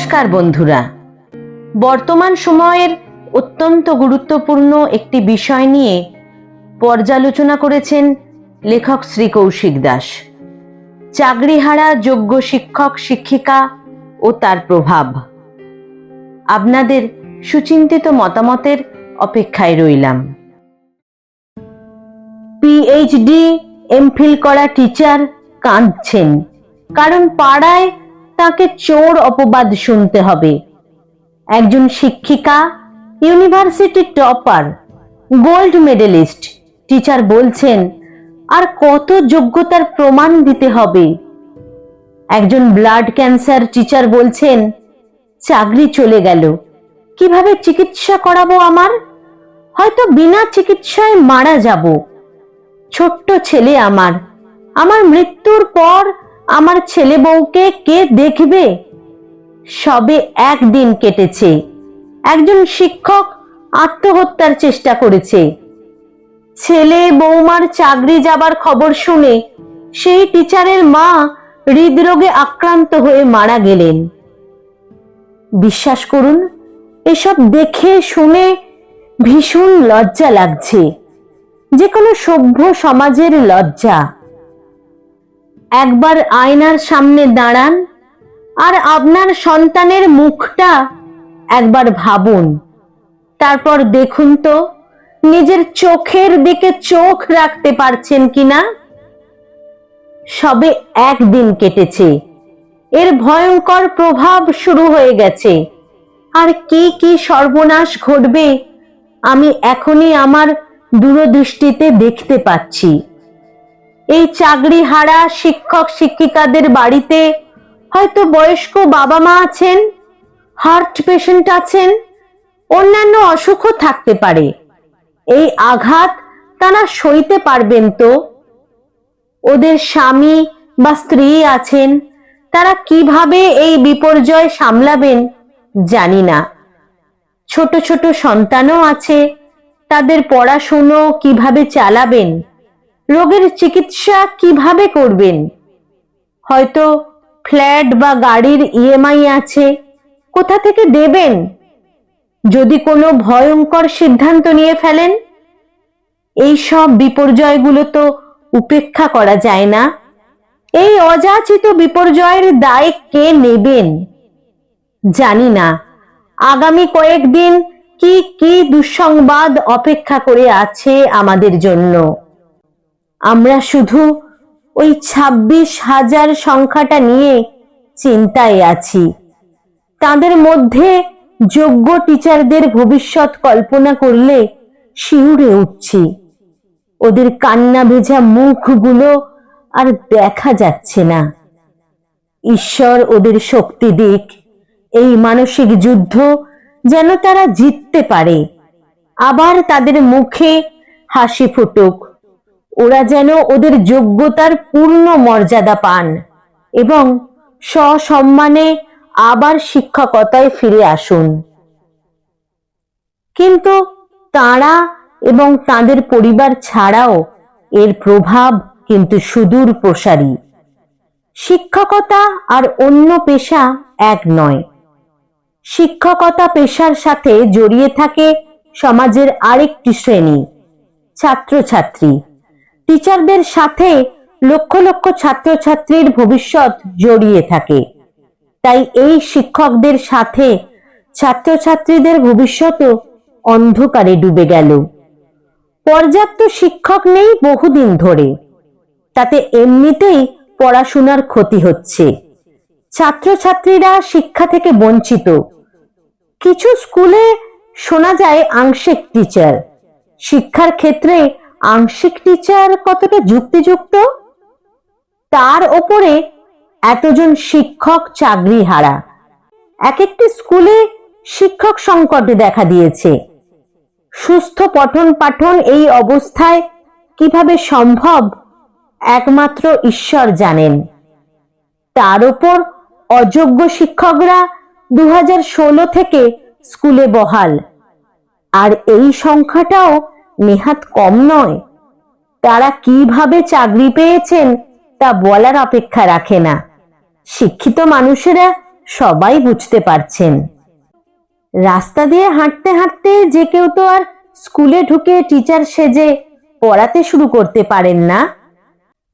নমস্কার বন্ধুরা। বর্তমান সময়ের অত্যন্ত গুরুত্বপূর্ণ একটি বিষয় নিয়ে পর্যালোচনা করেছেন লেখক শ্রী কৌশিক দাস। চাকরিহারা যোগ্য শিক্ষক, শিক্ষিকা ও তার প্রভাব। আপনাদের সুচিন্তিত মতামতের অপেক্ষায় রইলাম। পিএইচডি এমফিল করা টিচার কাঁদছেন। কারণ পাড়ায় তাকে চোর অপবাদ শুনতে হবে। একজন শিক্ষিকা, university topper, gold medalist. Teacher বলছেন, আর কত যোগ্যতার প্রমাণ দিতে হবে? একজন ব্লাড ক্যান্সার টিচার বলছেন, চাকরি চলে গেল। কীভাবে চিকিৎসা করাবো আমার? হয়তো বিনা চিকিৎসায় মারা যাব। ছোট্ট ছেলে আমার। আমার মৃত্যুর পর আমার ছেলে বউকে কে দেখবে? সবে একদিন কেটেছে। একজন শিক্ষক আত্মহত্যার চেষ্টা করেছে। ছেলে বৌমার চাকরি যাবার খবর শুনে সেই টিচারের মা হৃদরোগে আক্রান্ত হয়ে মারা গেলেন। বিশ্বাস করুন, এসব দেখে শুনে ভীষণ লজ্জা লাগছে। যে কোনো সভ্য সমাজের লজ্জা। একবার আয়নার সামনে দাঁড়ান আর আপনার সন্তানের মুখটা একবার ভাবুন। তারপর দেখুন তো, নিজের চোখের দিকে চোখ রাখতে পারছেন কিনা? সবে একদিন কেটেছে। এর ভয়ঙ্কর প্রভাব শুরু হয়ে গেছে। আর কি কি সর্বনাশ ঘটবে, আমি এখনই আমার দূরদৃষ্টিতে দেখতে পাচ্ছি। এই চাকরি হারা শিক্ষক শিক্ষিকাদের বাড়িতে হয়তো বয়স্ক বাবা মা আছেন হার্ট পেশেন্ট আছেন, অন্যান্য অসুখও থাকতে পারে। এই আঘাত তারা সইতে পারবেন তো? ওদের স্বামী বা স্ত্রী আছেন, তারা কীভাবে এই বিপর্যয় সামলাবেন জানি না। ছোট ছোট সন্তানও আছে, তাদের পড়াশুনো কীভাবে চালাবেন রোগের চিকিৎসা কীভাবে করবেন? হয়তো ফ্ল্যাট বা গাড়ির ইএমআই আছে, কোথা থেকে দেবেন? যদি কোনো ভয়ঙ্কর সিদ্ধান্ত নিয়ে ফেলেন? এই সব বিপর্যয়গুলো তো উপেক্ষা করা যায় না। এই অযাচিত বিপর্যয়ের দায় কে নেবেন? জানি না। আগামী কয়েকদিন কি কি দুঃসংবাদ অপেক্ষা করে আছে আমাদের জন্য? আমরা শুধু ওই ছাব্বিশ হাজার সংখ্যাটা নিয়ে চিন্তায় আছি। তাদের মধ্যে যোগ্য টিচারদের ভবিষ্যৎ কল্পনা করলে শিউরে উঠছি। ওদের কান্না ভেজা মুখগুলো আর দেখা যাচ্ছে না। ঈশ্বর ওদের শক্তি দিক, এই মানসিক যুদ্ধ যেন তারা জিততে পারে। আবার তাদের মুখে হাসি ফুটুক। ওরা যেন ওদের যোগ্যতার পূর্ণ মর্যাদা পান এবং সসম্মানে আবার শিক্ষকতায় ফিরে আসুন। কিন্তু তারা এবং তাদের পরিবার ছাড়াও এর প্রভাব কিন্তু সুদূর প্রসারী। শিক্ষকতা আর অন্য পেশা এক নয়। শিক্ষকতা পেশার সাথে জড়িয়ে থাকে সমাজের আরেকটি শ্রেণি, ছাত্রছাত্রী। টিচারদের সাথে লক্ষ লক্ষ ছাত্রছাত্রীর ভবিষ্যৎ জড়িয়ে থাকে। তাই এই শিক্ষকদের সাথে ছাত্রছাত্রীদের ভবিষ্যৎও অন্ধকারে ডুবে গেল। পর্যাপ্ত শিক্ষক নেই বহুদিন ধরে। তাতে এমনিতেই পড়াশোনার ক্ষতি হচ্ছে। ছাত্রছাত্রীরা শিক্ষা থেকে বঞ্চিত। কিছু স্কুলে শোনা যায় আংশিক টিচার। শিক্ষার ক্ষেত্রে আংশিক টিচার কতটা যুক্তিযুক্ত? তার ওপরে এতজন শিক্ষক চাকরি হারা। এক একটি স্কুলে শিক্ষক সংকটে দেখা দিয়েছে। সুস্থ পঠন পাঠন এই অবস্থায় কীভাবে সম্ভব একমাত্র ঈশ্বর জানেন। তার উপর অযোগ্য শিক্ষকরা দু হাজার ষোলো থেকে স্কুলে বহাল। আর এই সংখ্যাটাও নেহাত কম নয়। তারা কীভাবে চাকরি পেয়েছেন তা বলার অপেক্ষা রাখে না। শিক্ষিত মানুষেরা সবাই বুঝতে পারছেন। রাস্তা দিয়ে হাঁটতে হাঁটতে যে কেউ তো আর স্কুলে ঢুকে টিচার সেজে পড়াতে শুরু করতে পারেন না।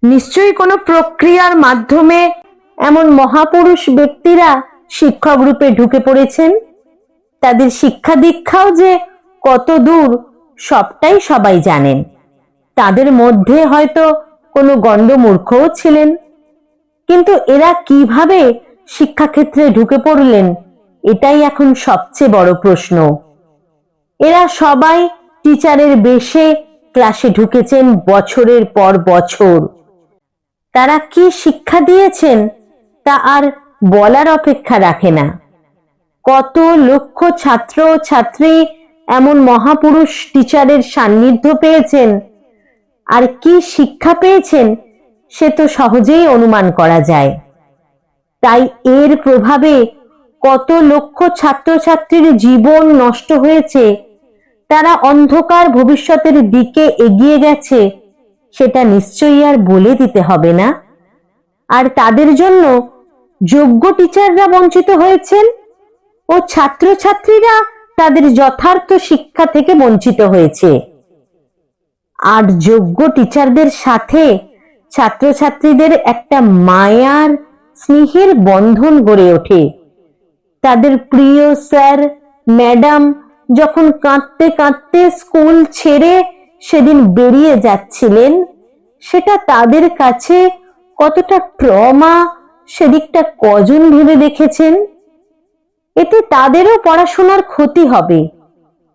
নিশ্চয়ই কোনো প্রক্রিয়ার মাধ্যমে এমন মহাপুরুষ ব্যক্তিরা শিক্ষক রূপে ঢুকে পড়েছেন? তাদের শিক্ষা দীক্ষাও যে কত দূর সবটাই সবাই জানেন। তাদের মধ্যে হয়তো কোনো গণ্ডমূর্খও ছিলেন। কিন্তু এরা কীভাবে শিক্ষাক্ষেত্রে ঢুকে পড়লেন, এটাই এখন সবচেয়ে বড় প্রশ্ন। এরা সবাই টিচারের বেশে ক্লাসে ঢুকেছেন বছরের পর বছর। তারা কি শিক্ষা দিয়েছেন, তা আর বলার অপেক্ষা রাখে না। কত লক্ষ ছাত্র ছাত্রী এমন মহাপুরুষ টিচারের সান্নিধ্য পেয়েছেন। আর কি শিক্ষা পেয়েছেন, সে তো সহজেই অনুমান করা যায়। তাই এর প্রভাবে কত লক্ষ ছাত্রছাত্রীর জীবন নষ্ট হয়েছে, তারা অন্ধকার ভবিষ্যতের দিকে এগিয়ে গেছে, সেটা নিশ্চয়ই আর বলে দিতে হবে না। আর তাদের জন্য যোগ্য টিচাররা বঞ্চিত হয়েছেন? ও ছাত্রছাত্রীরা তাদের যথার্থ শিক্ষা থেকে বঞ্চিত হয়েছে। আর যোগ্য টিচারদের সাথে ছাত্রছাত্রীদের একটা মায়ার স্নেহের বন্ধন গড়ে ওঠে। তাদের প্রিয় স্যার, ম্যাডাম যখন কাঁদতে কাঁদতে স্কুল ছেড়ে সেদিন বেরিয়ে যাচ্ছিলেন, সেটা তাদের কাছে কতটা ট্রমা, সেদিকটা কজন ভেবে দেখেছেন? এতে তাদেরও পড়াশোনার ক্ষতি হবে।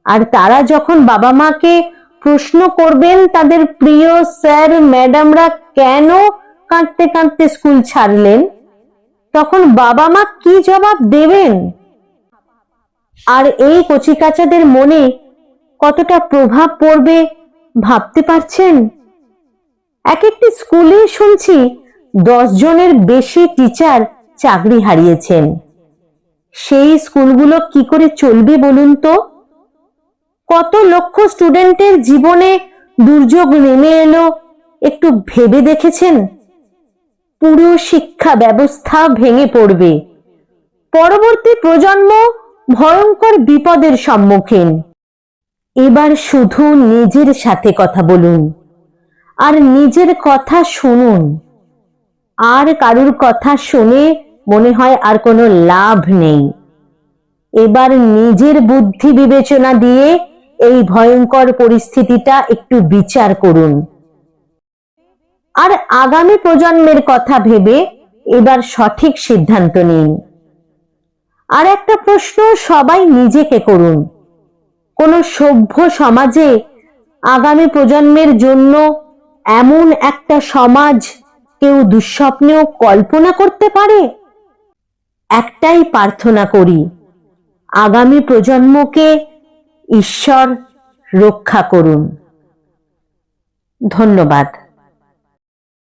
আর তারা যখন বাবা মাকে প্রশ্ন করবেন, তাদের প্রিয় স্যার, ম্যাডামরা কেন কাঁদতে কাঁদতে স্কুল ছাড়লেন? তখন বাবা মা কি জবাব দেবেন? আর এই কচিকাচাদের মনে কতটা প্রভাব পড়বে ভাবতে পারছেন? এক একটি স্কুলে শুনছি দশ জনের বেশি টিচার চাকরি হারিয়েছেন। সেই স্কুলগুলো কি করে চলবে বলুন তো? কত লক্ষ স্টুডেন্টের জীবনে দুর্যোগ নেমে এলো, একটু ভেবে দেখেছেন? পুরো শিক্ষা ব্যবস্থা ভেঙে পড়বে। পরবর্তী প্রজন্ম ভয়ঙ্কর বিপদের সম্মুখীন। এবার শুধু নিজের সাথে কথা বলুন, আর নিজের কথা শুনুন। আর কারুর কথা শুনে মনে হয় আর কোনো লাভ নেই। এবার নিজের বুদ্ধি বিবেচনা দিয়ে এই ভয়ঙ্কর পরিস্থিতিটা একটু বিচার করুন। আর আগামী প্রজন্মের কথা ভেবে এবার সঠিক সিদ্ধান্ত নিন। আর একটা প্রশ্ন সবাই নিজেকে করুন। কোন সভ্য সমাজে আগামী প্রজন্মের জন্য এমন একটা সমাজ কেউ দুঃস্বপ্নেও কল্পনা করতে পারে? একটাই প্রার্থনা করি আগামী প্রজন্মকে ঈশ্বর রক্ষা করুন। ধন্যবাদ।